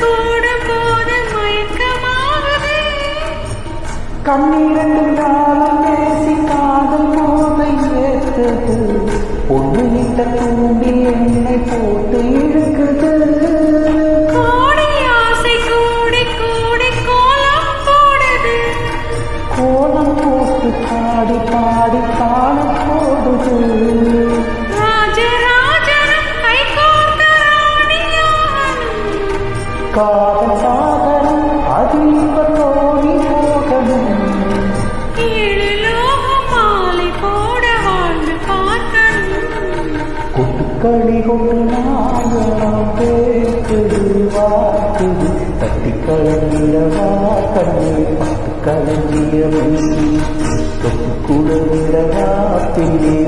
கூடும் போது மயக்கமாவது கண்ணீரண்டும் தாளம் பேசி காதல் போதை சேர்த்தது பொண்ணு இட்ட தூண்டி என்னை போட்டு இழுக்குது. பாடி பாடி காதல் சாகரம் அதில் இப்ப தோணி போகணும் மாலை போட வாழ்ந்து பார்க்கணும் கொட்டுக்களி பேக்குது வாக்குது தட்டி பட்டு தொட்டு